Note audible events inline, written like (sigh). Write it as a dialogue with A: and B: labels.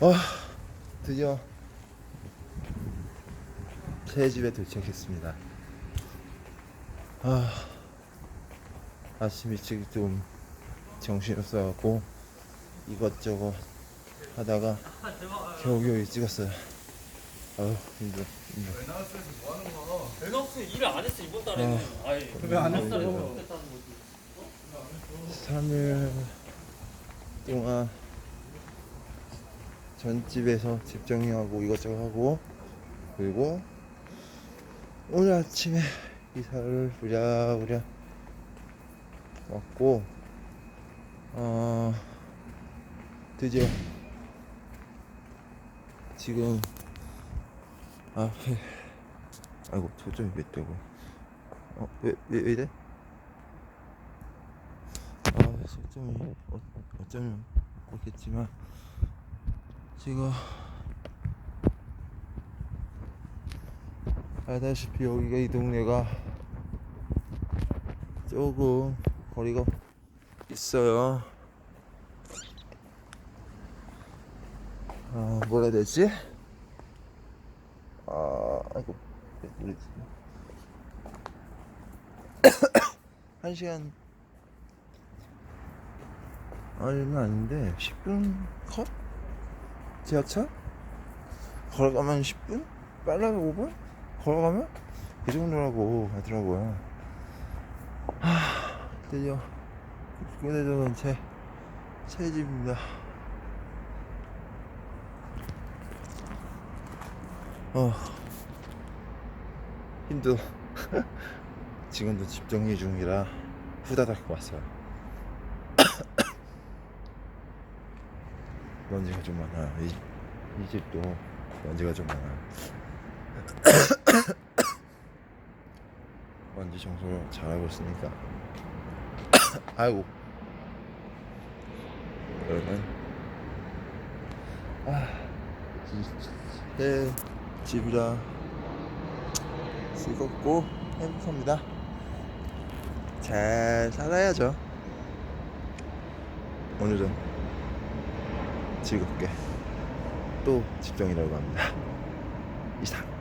A: 아 드디어 새 집에 도착했습니다. 아 아침 일찍 좀 정신 없어갖고 이것저것 하다가 겨우겨우 찍었어요. 아유 힘들어 힘들어.
B: 베너스 일을 안 했어 이번 달에는. 아예.
C: 왜안
B: 이번 달에
A: 했어요?
B: 못했다는 거지.
A: 3일 동안 전집에서 집 정리하고 이것저것 하고 그리고 오늘 아침에 이사를 부랴부랴 왔고 어 드디어 지금 앞에 아이고 초점이 몇 대고 어 왜 왜 왜 이래? 아, 실점이 어, 어쩌면 없겠지만 지금 알다시피 여기가 이 동네가 조금 거리가 있어요. 아, 뭐라 해야 되지? 아, 그러지? (coughs) 한 시간 얼마 아닌데 10분 컷? 지하철? 걸어가면 10분? 빨라면 5분? 걸어가면? 그 정도라고 하더라고요 하, 드디어 꾸며져는 제, 새 집입니다 어 힘들어 (laughs) 지금도 집 정리 중이라 후다닥 왔어요 먼지가 좀 많아. 이, 이 집도 먼지가 좀 많아. (coughs) 먼지 청소를 잘하고 있으니까. (coughs) 아이고. 그러면 아, 새 집이라 즐겁고 행복합니다. 잘 살아야죠. 오늘은 즐겁게 또 집정이라고 합니다. (laughs) 이상.